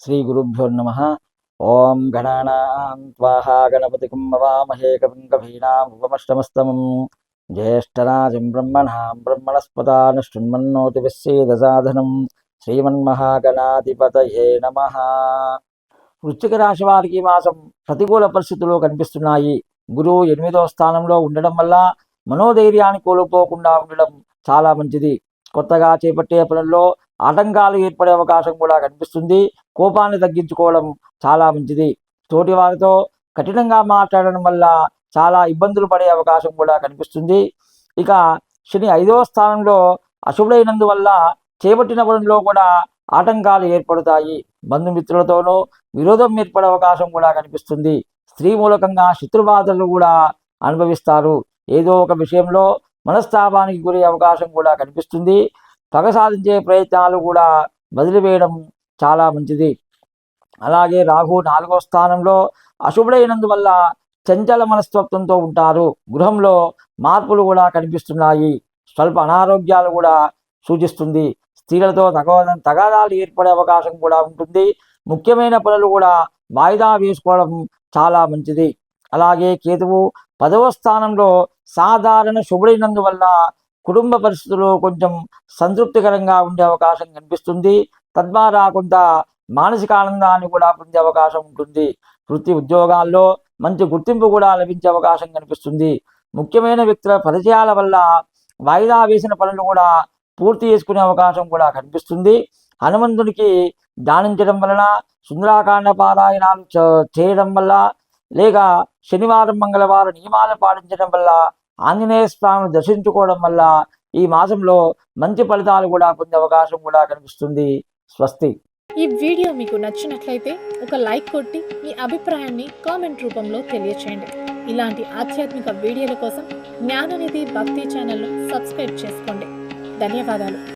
శ్రీ గురుభ్యో నమ. ఓం గణానాం త్వాహా గణపతికం మవామహే కవిం కవీనాం ఉపమష్టమస్తమం. జ్యేష్ఠరాజం బ్రహ్మణాం బ్రహ్మణస్పదాన శృణ్మన్నోతి విశ్వేదసాధనం. శ్రీమన్మహాగణాధిపతయే నమ. వృశ్చిక రాశి వారికి మాసం ప్రతికూల పరిస్థితులు కనిపిస్తున్నాయి. గురువు ఎనిమిదవ స్థానంలో ఉండడం వల్ల మనోధైర్యాన్ని కోల్పోకుండా ఉండడం చాలా మంచిది. కొత్తగా చేపట్టే పనుల్లో ఆటంకాలు ఏర్పడే అవకాశం కూడా కనిపిస్తుంది. కోపాన్ని తగ్గించుకోవడం చాలా మంచిది. తోటి వారితో కఠినంగా మాట్లాడడం వల్ల చాలా ఇబ్బందులు పడే అవకాశం కూడా కనిపిస్తుంది. ఇక శని ఐదవ స్థానంలో అశుభుడైనందువల్ల చేపట్టిన పనుల్లో కూడా ఆటంకాలు ఏర్పడతాయి. బంధుమిత్రులతోనూ విరోధం ఏర్పడే అవకాశం కూడా కనిపిస్తుంది. స్త్రీ మూలకంగా శత్రుబాధలు కూడా అనుభవిస్తారు. ఏదో ఒక విషయంలో మనస్తాపానికి గురి అవకాశం కూడా కనిపిస్తుంది. పగ సాధించే ప్రయత్నాలు కూడా వదిలివేయడం చాలా మంచిది. అలాగే రాహు నాలుగో స్థానంలో అశుభుడైనందువల్ల చంచల మనస్తత్వంతో ఉంటారు. గృహంలో మార్పులు కూడా కనిపిస్తున్నాయి. స్వల్ప అనారోగ్యాలు కూడా సూచిస్తుంది. స్త్రీలతో తగ తగాదాలు ఏర్పడే అవకాశం కూడా ఉంటుంది. ముఖ్యమైన పనులు కూడా వాయిదా వేసుకోవడం చాలా మంచిది. అలాగే కేతువు పదవ స్థానంలో సాధారణ శుభుడైనందువల్ల కుటుంబ పరిస్థితులు కొంచెం సంతృప్తికరంగా ఉండే అవకాశం కనిపిస్తుంది. తద్వారా కొంత మానసిక ఆనందాన్ని కూడా పొందే అవకాశం ఉంటుంది. వృత్తి ఉద్యోగాల్లో మంచి గుర్తింపు కూడా లభించే అవకాశం కనిపిస్తుంది. ముఖ్యమైన వ్యక్తుల పరిచయాల వల్ల వాయిదా వేసిన పనులు కూడా పూర్తి చేసుకునే అవకాశం కూడా కనిపిస్తుంది. హనుమంతునికి దానించడం వలన సుందరాకాండ పారాయణాలు చ- చేయడం వల్ల లేక శనివారం మంగళవారం నియమాలు పాటించడం వల్ల ఆంజనేయ స్వామిని దర్శించుకోవడం వల్ల ఈ మాసంలో మంచి ఫలితాలు కూడా పొందే అవకాశం కూడా కనిపిస్తుంది. స్వస్తి. ఈ వీడియో మీకు నచ్చినట్లయితే ఒక లైక్ కొట్టి మీ అభిప్రాయాన్ని కామెంట్ రూపంలో తెలియచేయండి. ఇలాంటి ఆధ్యాత్మిక వీడియోల కోసం జ్ఞాననిధి భక్తి ఛానల్ను సబ్స్క్రైబ్ చేసుకోండి. ధన్యవాదాలు.